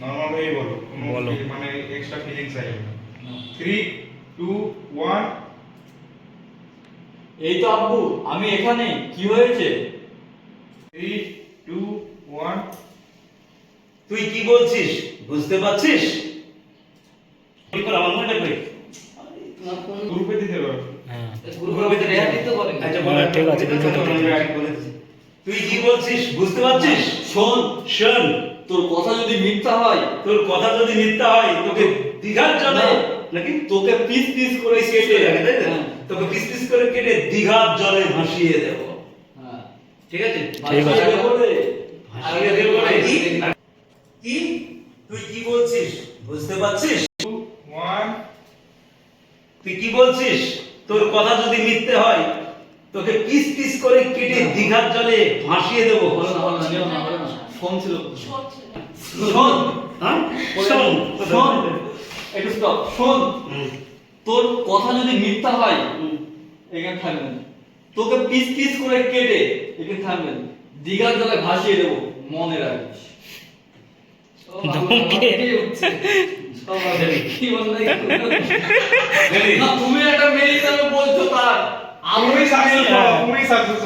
Normal বলো বলো। মানে এক্সট্রা ফিলিংস আসবে না। থ্রি টু ওয়ান এই তো আব্বু আমি এখানে কি হয়েছে? থ্রি টু ওয়ান তুই কি বলছিস? বুঝতে পারছিস? কি করে আমার মনে রাখবে গ্রুপে দিতে পারো হ্যাঁ। আচ্ছা হ্যাঁ, ঠিক আছে, তুই কি বলছিস? বুঝতে পারছিস? শোন শোন। তোর কথা যদি মিথ্যা হয় তোর কথা যদি মিথ্যা হয় তোকে দীঘার জলে নাকি তোকে পিস পিস করে কেটে রাখে তাই না হ্যাঁ। তোকে পিস পিস করে কেটে দীঘার জলে ভাসিয়ে দেব। হ্যাঁ। ঠিক আছে? ঠিক আছে। ভাসিয়ে দেব। কি? তুই কি বলছিস? বুঝতে পারছিস? ওয়ান তুই কি বলছিস? তোর কথা যদি মিথ্যে হয় তোকে পিস পিস করে কেটে দীঘার জলে ভাসিয়ে দেবো। ফোন ছিল। শোন শোন শোন একটু স্টপ শোন তোর কথা যদি মিথ্যা হয় এখানে থাকবেন। তোকে পিস পিস করে কেটে এখানে থাকবেন। দিঘার জলে ভাসিয়ে দেবো মনে রাখিস ধমকে। কি বললে? গেলি? না, তুমি একটা মেয়ে হিসাবে বলছো তার। সাকসেস। তুমি সাকসেস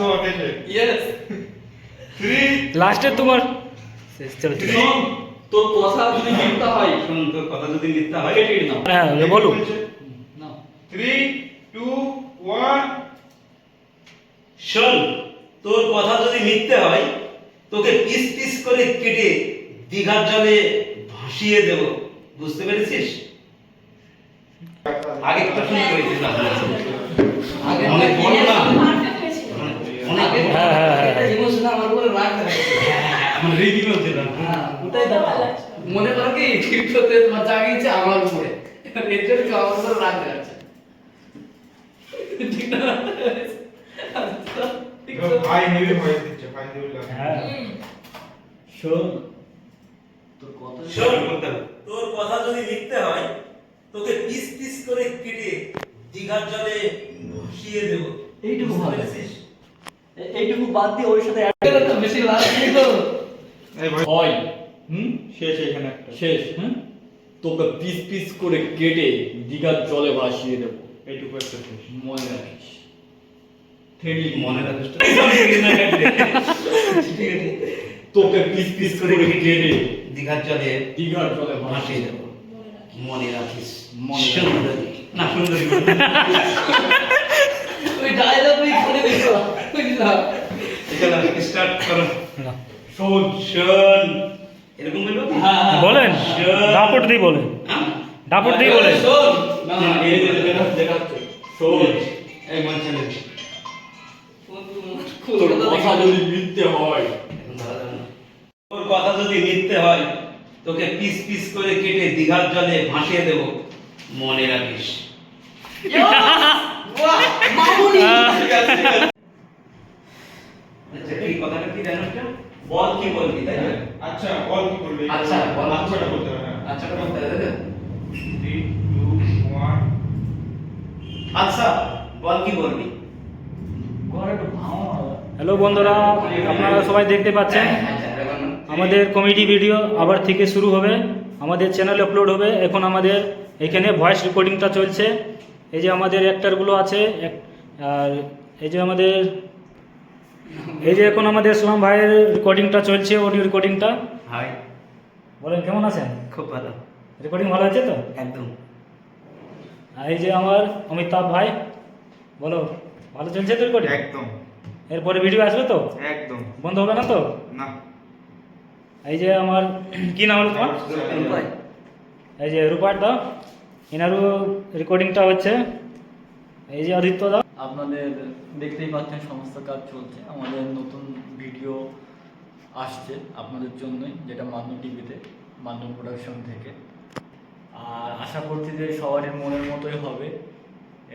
লাস্টে তোমার তোর কথা যদি মিথ্যা হয় শোন তোর কথা যদি মিথ্যা হয় কেটে নাও। হ্যাঁ বলো। থ্রি টু ওয়ান শোন তোর কথা যদি মিথ্যে হয় তোকে পিস পিস করে কেটে দীঘার জলে ভাসিয়ে দেব। বুঝতে পেরেছিস? আগে একটু শুনে করেছিস না? আগে অনেক বড় না? অনেক হ্যাঁ, হ্যাঁ, হ্যাঁ, ওটাই। মনে করো কি তোমার জাগিয়েছে আমার উপরে। এর জন্য আমার উপরে রাগ দেখাচ্ছে। ঠিক না আচ্ছা, ঠিক আছে। ভাই নেবে ভয়েস দিচ্ছে ভাই নেবে লাগে হ্যাঁ। শোন। তোর কথা শোন তোর কথা যদি মিথ্যে হয় তোকে পিস পিস করে কেটে দীঘার জলে ভাসিয়ে দেব। এইটুকু ভালো। এইটুকু বাদ দিয়ে ওর সাথে তো বেশি লাভ হয় হুম? শেষ এখানে একটা। শেষ হুম? তোকে পিস পিস করে কেটে দিঘার জলে ভাসিয়ে দেবো। এইটুকু একটা শেষ। মনে রাখিস। থেরি মনে রাখিস। তোকে পিস পিস করে কেটে দীঘার জলে দিঘার জলে ভাসিয়ে ভাসিয়ে দেবো। মনে রাখিস। মনে রাখিস। না সুন্দরী ওই ডায়লগ ওই করে দেখো স্টার্ট করো না। শোন শোন এরকম বলব কি? হ্যাঁ বলেন শোন। দাপট দিয়ে বলেন হ্যাঁ? দাপট দিয়ে শোন না না এই যে দেখাচ্ছে। শোন এই মঞ্চে নে। তোর কথা যদি মিথ্যে হয়। তোর কথা যদি মিথ্যে হয় তোকে পিস পিস করে কেটে দীঘার জলে ভাসিয়ে দেব। মনে রাখিস। আচ্ছা কি কথাটা কি জানো? বল কি বলবি তাই না? আচ্ছা বল কি করবে আচ্ছা বল। আচ্ছাটা বলতে হবে হ্যাঁ। আচ্ছা বলতে হবে আচ্ছা বল কি বলবি? হ্যালো বন্ধুরা আপনারা সবাই দেখতে পাচ্ছেন? আচ্ছা আমাদের কমেডি ভিডিও আবার থেকে শুরু হবে। আমাদের চ্যানেলে আপলোড হবে। এখন আমাদের এখানে ভয়েস রেকর্ডিংটা চলছে। এই যে আমাদের অ্যাক্টারগুলো আছে আর এই যে আমাদের এই যে এখন আমাদের ইসলাম ভাইয়ের রেকর্ডিংটা চলছে অডিও রেকর্ডিংটা হাই বলেন কেমন আছেন? খুব ভালো। রেকর্ডিং ভালো আছে তো? একদম। আর এই যে আমার অমিতাভ ভাই বলো ভালো চলছে তো রেকর্ডিং একদম। এরপরে ভিডিও আসবে তো? একদম। বন্ধ হবে না তো? না। এই যে আমার কি নাম হলো তোমার এই যে রূপার দা এনারও রেকর্ডিংটা হচ্ছে। এই যে আদিত্য দা। আপনাদের দেখতেই পাচ্ছেন সমস্ত কাজ চলছে। আমাদের নতুন ভিডিও আসছে আপনাদের জন্যই যেটা মাধ্যম টিভিতে মাধ্যম প্রোডাকশন থেকে। আর আশা করছি যে সবারই মনের মতোই হবে।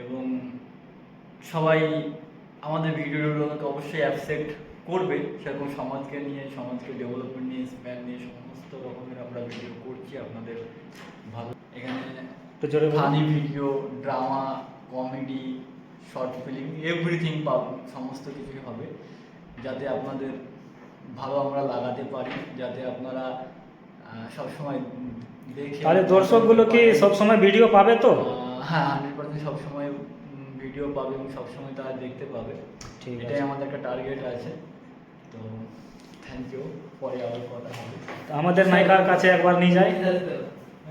এবং সবাই আমাদের ভিডিওগুলোকে অবশ্যই অ্যাকসেপ্ট করবে। সেরকম সমাজকে নিয়ে সমাজকে ডেভেলপমেন্ট নিয়ে স্প্যান নিয়ে সমস্ত রকমের আমরা ভিডিও করছি আপনাদের ভালো। এখানে funny video drama comedy short film everything পাবেন সমস্ত কিছুই হবে। যাতে আপনাদের ভালো আমরা লাগাতে পারি যাতে আপনারা সবসময় তাহলে দর্শকগুলো কি সব সময় ভিডিও পাবে তো? হ্যাঁ হান্ড্রেড পার্সেন্ট সবসময় ভিডিও পাবে এবং সবসময় তারা দেখতে পাবে। ঠিক এটাই আমাদের একটা টার্গেট আছে। তো থ্যাংক ইউ পরে আবার কথা হবে। তো আমাদের নায়িকার কাছে একবার নিয়ে যাই।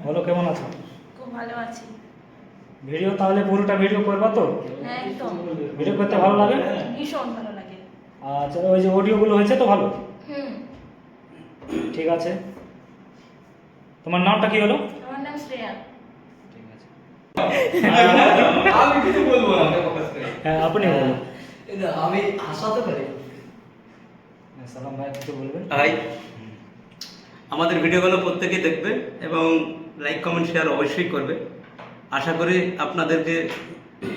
বলো কেমন আছো? খুব ভালো আছি। ভিডিও তাহলে পুরোটা ভিডিও করবা তো? হ্যাঁ একদম। ভিডিও করতে ভালো লাগে? ভীষণ ভালো লাগে। আচ্ছা ওই যে অডিওগুলো হয়েছে তো ভালো? হুম। ঠিক আছে। তোমার নামটা কি হলো? আমার নাম শ্রেয়া। ঠিক আছে। আমি কিছু বলব না হ্যাঁ আপনি বলুন। আমি হাসাতে পারি। হ্যাঁ, সালাম ভাই কিছু বলবেন। হাই আমাদের ভিডিওগুলো প্রত্যেকেই দেখবে এবং লাইক কমেন্ট শেয়ার অবশ্যই করবে। আশা করি আপনাদেরকে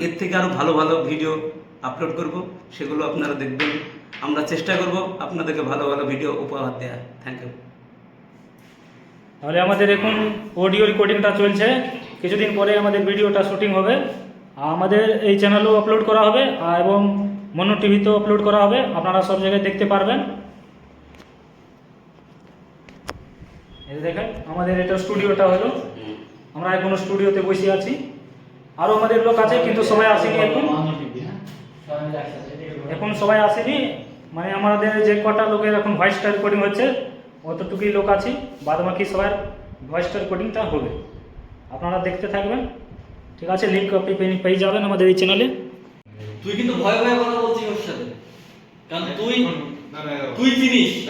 এর থেকে আরও ভালো ভালো ভিডিও আপলোড করব। সেগুলো আপনারা দেখবেন। আমরা চেষ্টা করব আপনাদেরকে ভালো ভালো ভিডিও উপহার দেওয়া থ্যাংক ইউ তাহলে আমাদের এখন অডিও রেকর্ডিংটা চলছে। কিছুদিন পরে আমাদের ভিডিওটা শুটিং হবে। আমাদের এই চ্যানেলেও আপলোড করা হবে এবং মনো টিভিতেও আপলোড করা হবে। আপনারা সব জায়গায় দেখতে পারবেন। দেখেন, আমাদের এটা স্টুডিওটা হলো। আমরা এখন স্টুডিওতে বসে আছি। আরও আমাদের লোক আছে, কিন্তু সবাই আসেনি এখন। এখন সবাই আসেনি। মানে আমাদের যে কটা লোকের এখন ভয়েসটা রেকর্ডিং হচ্ছে অতটুকুই লোক আছি বাদ বাকি সবার ভয়েসটা রেকর্ডিংটা হবে। আপনারা দেখতে থাকবেন। ঠিক আছে লিঙ্ক আপনি পেয়ে- পেয়ে যাবেন আমাদের এই চ্যানেলে তুই কিন্তু ভয়ে ভয়ে কথা বলছিস ওর সাথে। কারণ তুই দাদা তুই চিনিস।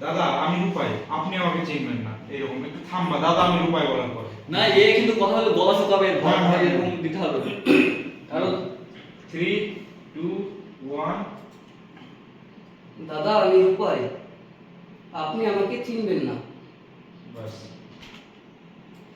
দাদা আমি রূপাই। আপনি আমাকে চিনবেন না। এরকম একটু থামবা। দাদা আমি রূপাই বলার পর। না এ কিন্তু কথা বলে গলা শুকাবে। ভয় ভয় এরকম দিতে হবে। কারণ থ্রি টু ওয়ান দাদা আমি রূপাই। আপনি আমাকে চিনবেন না বাস